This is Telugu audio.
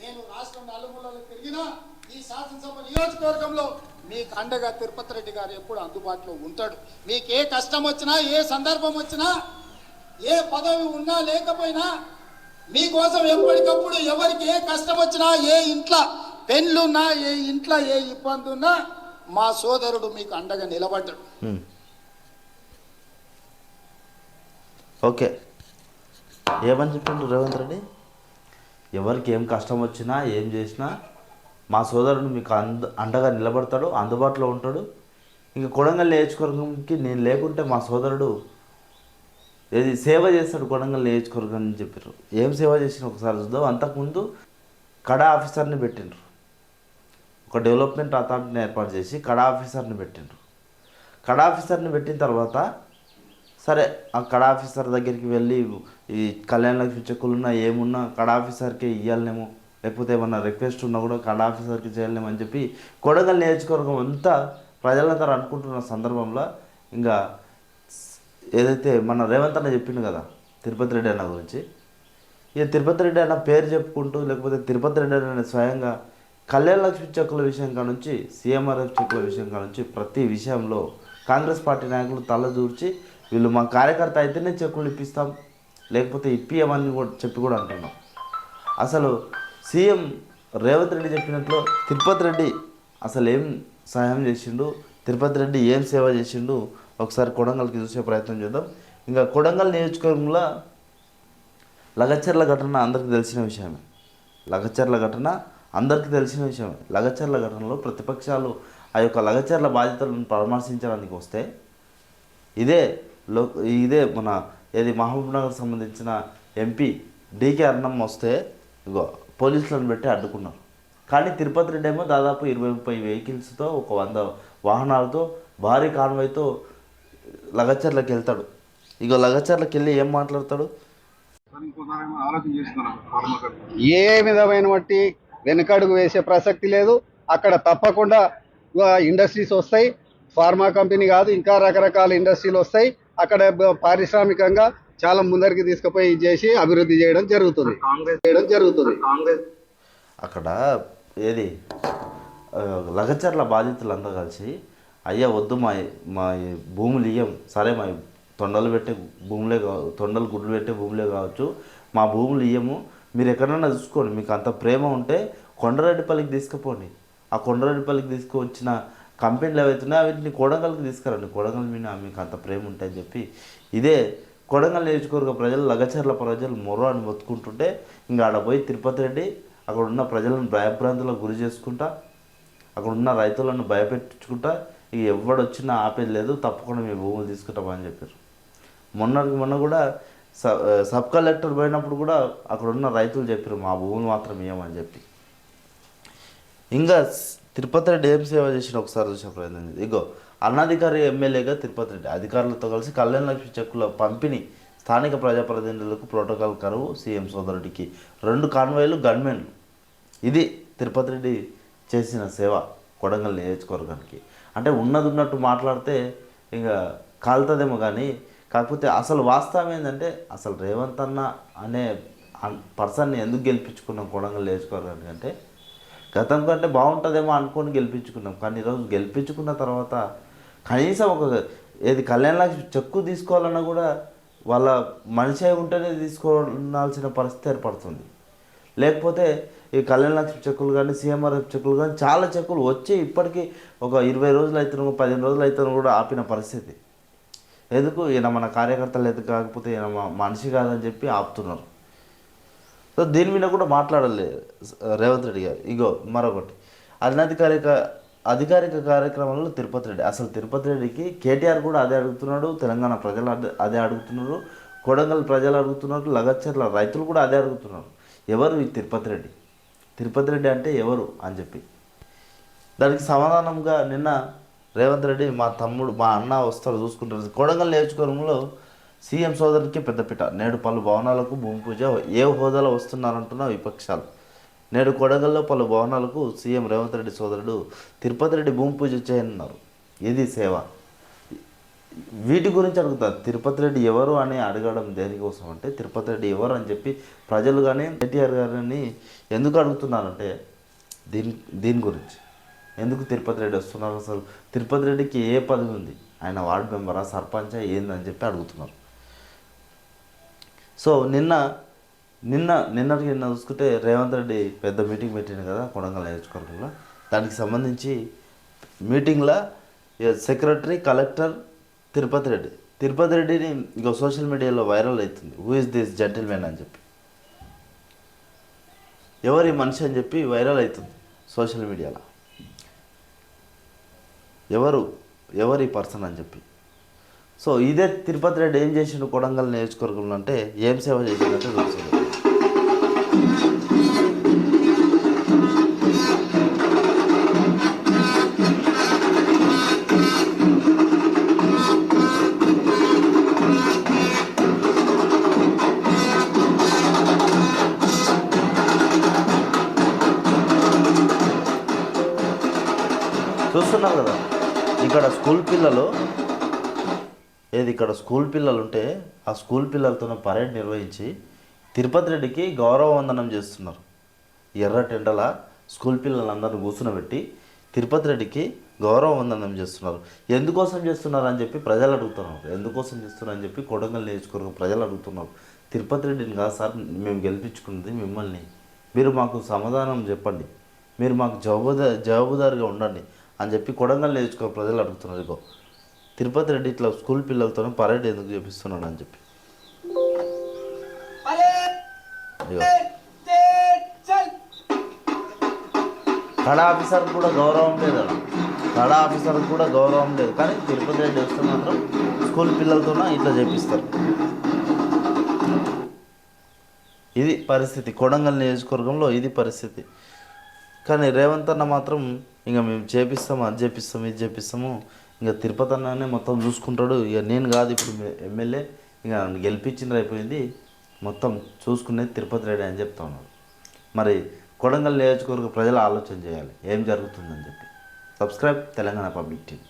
నేను రాష్ట్రం నలుమూలలో తిరిగినా ఈ శాసనసభ నియోజకవర్గంలో మీకు అండగా తిరుపతి రెడ్డి గారు ఎప్పుడు అందుబాటులో ఉంటాడు. మీకు ఏ కష్టం వచ్చినా ఏ సందర్భం వచ్చినా ఏ పదవి ఉన్నా లేకపోయినా మీకోసం ఎప్పటికప్పుడు ఎవరికి ఏ కష్టం వచ్చినా ఏ ఇంట్లో పెన్లున్నా ఏ ఇంట్లో ఏ ఇబ్బంది ఉన్నా మా సోదరుడు మీకు అండగా నిలబడ్డాడు. ఓకే. ఏమని చెప్పిండు రేవంత్ రెడ్డి? ఎవరికి ఏం కష్టం వచ్చినా ఏం చేసినా మా సోదరుడు మీకు అంద అండగా నిలబడతాడు అందుబాటులో ఉంటాడు. ఇంకా కొడంగల్ నియోజకవర్గంకి నేను లేకుంటే మా సోదరుడు ఏది సేవ చేస్తాడు కొడంగల్ నియోజకవర్గం అని చెప్పారు ఏం సేవ చేసిన ఒకసారి చూద్దాం. అంతకుముందు కడా ఆఫీసర్ని పెట్టిండ్రు. ఒక డెవలప్మెంట్ అథారిటీని ఏర్పాటు చేసి కడా ఆఫీసర్ని పెట్టిండ్రు. కడా ఆఫీసర్ని పెట్టిన తర్వాత సరే ఆ కడ ఆఫీసర్ దగ్గరికి వెళ్ళి ఈ కళ్యాణ లక్ష్మి చెక్కులున్నా ఏమున్నా కడా ఆఫీసర్కి ఇవ్వాలనేమో లేకపోతే ఏమన్నా రిక్వెస్ట్ ఉన్నా కూడా కడ ఆఫీసర్కి చేయలేమని అని చెప్పి కొడగల్ నియోజకవర్గం అంతా ప్రజలందరూ అనుకుంటున్న సందర్భంలో ఇంకా ఏదైతే మన రేవంత్ అన్న చెప్పిండు కదా తిరుపతి రెడ్డి అన్న గురించి ఇక తిరుపతి రెడ్డి అన్న పేరు చెప్పుకుంటూ లేకపోతే తిరుపతి రెడ్డి అన్న స్వయంగా కళ్యాణ లక్ష్మి చెక్కుల విషయం కాడ నుంచి సీఎంఆర్ఎఫ్ చెక్కుల విషయం కాడ నుంచి ప్రతి విషయంలో కాంగ్రెస్ పార్టీ నాయకులు తలదూర్చి వీళ్ళు మా కార్యకర్త అయితేనే చెక్కులు ఇప్పిస్తాం. లేకపోతే ఇప్పియమని కూడా చెప్పి కూడా అంటున్నాం. అసలు సీఎం రేవంత్ రెడ్డి చెప్పినట్లు తిరుపతి రెడ్డి అసలు ఏం సహాయం చేసిండు? తిరుపతి రెడ్డి ఏం సేవ చేసిండు? ఒకసారి కొడంగల్కి చూసే ప్రయత్నం చేద్దాం. ఇంకా కొడంగల్ నియోజకవర్గంలో లగచర్ల ఘటన అందరికీ తెలిసిన విషయమే. లగచర్ల ఘటన అందరికీ తెలిసిన విషయమే. లగచర్ల ఘటనలో ప్రతిపక్షాలు ఆ యొక్క లగచర్ల బాధ్యతలను పరామర్శించడానికి వస్తే ఇదే లో ఇదే మన ఏది మహబూబ్ నగర్ సంబంధించిన ఎంపీ డీకే అన్నం వస్తే ఇగో పోలీసులను పెట్టి అడ్డుకున్నారు. కానీ తిరుపతి రెడ్డి ఏమో దాదాపు ఇరవై ముప్పై వెహికల్స్తో ఒక వంద వాహనాలతో భారీ కాన్వాయ్తో లగచర్లకు వెళ్తాడు. ఇగో లగచర్లకు వెళ్ళి ఏం మాట్లాడతాడు? ఏ విధమైన బట్టి వెనుకడుగు వేసే ప్రసక్తి లేదు. అక్కడ తప్పకుండా ఇండస్ట్రీస్ వస్తాయి. ఫార్మా కంపెనీ కాదు ఇంకా రకరకాల ఇండస్ట్రీలు వస్తాయి. అక్కడ పారిశ్రామికంగా చాలా ముందరికి తీసుకుపోయి చేసి అభివృద్ధి చేయడం జరుగుతుంది. చేయడం జరుగుతుంది. అక్కడ ఏది? లగచర్ల బాధితులంతా కలిసి అయ్యా వద్దు మా మా భూములు ఇయ్యం. సరే మా తొండలు పెట్టే భూములే కావ తొండలు గుడ్లు పెట్టే భూములే కావచ్చు. మా భూములు ఇయ్యము. మీరు ఎక్కడన్నా చూసుకోండి. మీకు అంత ప్రేమ ఉంటే కొండరెడ్డిపల్లికి తీసుకుపోండి. ఆ కొండరెడ్డిపల్లికి తీసుకువచ్చిన కంపెనీలు ఏవైతున్నాయో వీటిని కొడంగల్కి తీసుకురండి. కొడంగల్ మీద మీకు అంత ప్రేమ ఉంటాయని చెప్పి ఇదే కొడంగల్ నియోజకవర్గ ప్రజలు లగచర్ల ప్రజలు మొర్ర అని మొత్తుకుంటుంటే ఇంకా ఆడ పోయి తిరుపతి రెడ్డి అక్కడ ఉన్న ప్రజలను భయభ్రాంతులకు గురి చేసుకుంటా అక్కడ ఉన్న రైతులను భయపెట్టించుకుంటా ఇక ఎవడొచ్చినా ఆపేది లేదు తప్పకుండా మీ భూములు తీసుకుంటామని చెప్పారు. మొన్నటికి మొన్న కూడా సబ్ కలెక్టర్ పోయినప్పుడు కూడా అక్కడ ఉన్న రైతులు చెప్పారు మా భూములు మాత్రం ఇవ్వమని చెప్పి. ఇంకా తిరుపతి రెడ్డి ఏం సేవ చేసిన ఒకసారి చూసే ప్రయత్నం ఇగో అన్నాధికారి ఎమ్మెల్యేగా తిరుపతి రెడ్డి అధికారులతో కలిసి కళ్యాణ లక్ష్మి చెక్కుల పంపిణీ స్థానిక ప్రజాప్రతినిధులకు ప్రోటోకాల్ కరువు సీఎం సోదరుడికి రెండు కాన్వాయ్లు గన్మెన్లు. ఇది తిరుపతి రెడ్డి చేసిన సేవ కొడంగల్ నియోజకవర్గానికి. అంటే ఉన్నది ఉన్నట్టు మాట్లాడితే ఇంకా కాలుతుందేమో కానీ కాకపోతే అసలు వాస్తవం ఏంటంటే అసలు రేవంత్ అన్న అనే పర్సన్ని ఎందుకు గెలిపించుకున్నాం కొడంగల్ నియోజకవర్గానికి అంటే గతం కంటే బాగుంటుందేమో అనుకొని గెలిపించుకున్నాం. కానీ ఈరోజు గెలిపించుకున్న తర్వాత కనీసం ఒక ఏది కళ్యాణ లక్ష్మి చెక్కు తీసుకోవాలన్నా కూడా వాళ్ళ మనిషి అయి ఉంటేనే తీసుకోవాల్సిన పరిస్థితి ఏర్పడుతుంది. లేకపోతే ఈ కళ్యాణ లక్ష్మి చెక్కులు కానీ సీఎంఆర్ఎఫ్ చెక్కులు కానీ చాలా చెక్కులు వచ్చి ఇప్పటికీ ఒక ఇరవై రోజులు అవుతున్న పదిహేను రోజులు అవుతున్న కూడా ఆపిన పరిస్థితి. ఎందుకు? ఈయన మన కార్యకర్తలు ఎందుకు కాకపోతే ఈయన మనిషి కాదని చెప్పి ఆపుతున్నారు. సో దీని మీద కూడా మాట్లాడాలి రేవంత్ రెడ్డి గారు. ఇగో మరొకటి. అనధికారిక అధికారిక కార్యక్రమంలో తిరుపతి రెడ్డి అసలు తిరుపతి రెడ్డికి కేటీఆర్ కూడా అదే అడుగుతున్నాడు తెలంగాణ ప్రజలు అదే అదే అడుగుతున్నారు కొడంగల్ ప్రజలు అడుగుతున్నారు లగచ్చర్ల రైతులు కూడా అదే అడుగుతున్నారు. ఎవరు ఈ తిరుపతి రెడ్డి? తిరుపతి రెడ్డి అంటే ఎవరు అని చెప్పి. దానికి సమాధానంగా నిన్న రేవంత్ రెడ్డి మా తమ్ముడు మా అన్న వస్తారు చూసుకుంటారు. కొడంగల్ నియోజకవర్గంలో సీఎం సోదరునికి పెద్దపీట నేడు పలు భవనాలకు భూమి పూజ ఏ హోదాలో వస్తున్నారంటున్న విపక్షాలు. నేడు కొడంగల్లో పలు భవనాలకు సీఎం రేవంత్ రెడ్డి సోదరుడు తిరుపతి రెడ్డి భూమి పూజ చేయనున్నారు. ఇది సేవ? వీటి గురించి అడుగుతారు తిరుపతి రెడ్డి ఎవరు అని అడగడం దేనికోసం అంటే తిరుపతి రెడ్డి ఎవరు అని చెప్పి ప్రజలు కానీ కేటీఆర్ గారిని ఎందుకు అడుగుతున్నారంటే దీని దీని గురించి. ఎందుకు తిరుపతి రెడ్డి వస్తున్నారు అసలు? తిరుపతి రెడ్డికి ఏ పదవి ఉంది? ఆయన వార్డు మెంబరా సర్పంచా ఏందని చెప్పి అడుగుతున్నారు. సో నిన్న నిన్న నిన్నటికి నిన్న చూసుకుంటే రేవంత్ రెడ్డి పెద్ద మీటింగ్ పెట్టిండు కదా కొడంగల్ నియోజకవర్గంలో. దానికి సంబంధించి మీటింగ్లో సెక్రటరీ కలెక్టర్ తిరుపతి రెడ్డి. తిరుపతి రెడ్డిని ఇంకో సోషల్ మీడియాలో వైరల్ అవుతుంది. హూ ఇస్ దిస్ జెంటిల్మెన్ అని చెప్పి. ఎవరి మనిషి అని చెప్పి వైరల్ అవుతుంది సోషల్ మీడియాలో. ఎవరు ఎవరి పర్సన్ అని చెప్పి. సో ఇదే తిరుపతి రెడ్డి ఏం చేసిండు కొడంగల్ నియోజకవర్గంలో అంటే ఏం సేవ చేసిందంటే చూస్తుంది చూస్తున్నారు కదా ఇక్కడ స్కూల్ పిల్లలు ఏది ఇక్కడ స్కూల్ పిల్లలు ఉంటే ఆ స్కూల్ పిల్లలతో పరేడ్ నిర్వహించి తిరుపతి రెడ్డికి గౌరవ వందనం చేస్తున్నారు. ఎర్ర టెండల స్కూల్ పిల్లలందరిని కూర్చునబెట్టి తిరుపతి రెడ్డికి గౌరవ వందనం చేస్తున్నారు. ఎందుకోసం చేస్తున్నారు అని చెప్పి ప్రజలు అడుగుతున్నారు. ఎందుకోసం చేస్తున్నారు అని చెప్పి కొడంగల్ నియోజకవర్గం ప్రజలు అడుగుతున్నారు. తిరుపతి రెడ్డిని కాదు సార్ మేము గెలిపించుకున్నది మిమ్మల్ని. మీరు మాకు సమాధానం చెప్పండి. మీరు మాకు జవాబుదారి జవాబుదారిగా ఉండండి అని చెప్పి కొడంగల్ నియోజకవర్గ ప్రజలు అడుగుతున్నారు. ఇగో తిరుపతి రెడ్డి ఇట్లా స్కూల్ పిల్లలతో పరేడ్ ఎందుకు చేపిస్తున్నాడు అని చెప్పి. కళా ఆఫీసర్కి కూడా గౌరవం లేదు అలా. కళా ఆఫీసర్కి కూడా గౌరవం లేదు. కానీ తిరుపతి రెడ్డి వస్తే మాత్రం స్కూల్ పిల్లలతో ఇట్లా చేపిస్తారు. ఇది పరిస్థితి. కొడంగల్ నియోజకవర్గంలో ఇది పరిస్థితి. కానీ రేవంత్ అన్న మాత్రం ఇంకా మేము చేపిస్తాము అది చేపిస్తాము ఇది చేపిస్తాము ఇంకా తిరుపతి అన్ననే మొత్తం చూసుకుంటాడు. ఇక నేను కాదు ఇప్పుడు ఎమ్మెల్యే. ఇంకా నన్ను గెలిపించింది అయిపోయింది. మొత్తం చూసుకునేది తిరుపతి రెడ్డి అని చెప్తా ఉన్నాడు. మరి కొడంగల్ నియోజకవర్గ ప్రజలు ఆలోచన చేయాలి. ఏం జరుగుతుందని చెప్పి. Subscribe Telangana public TV.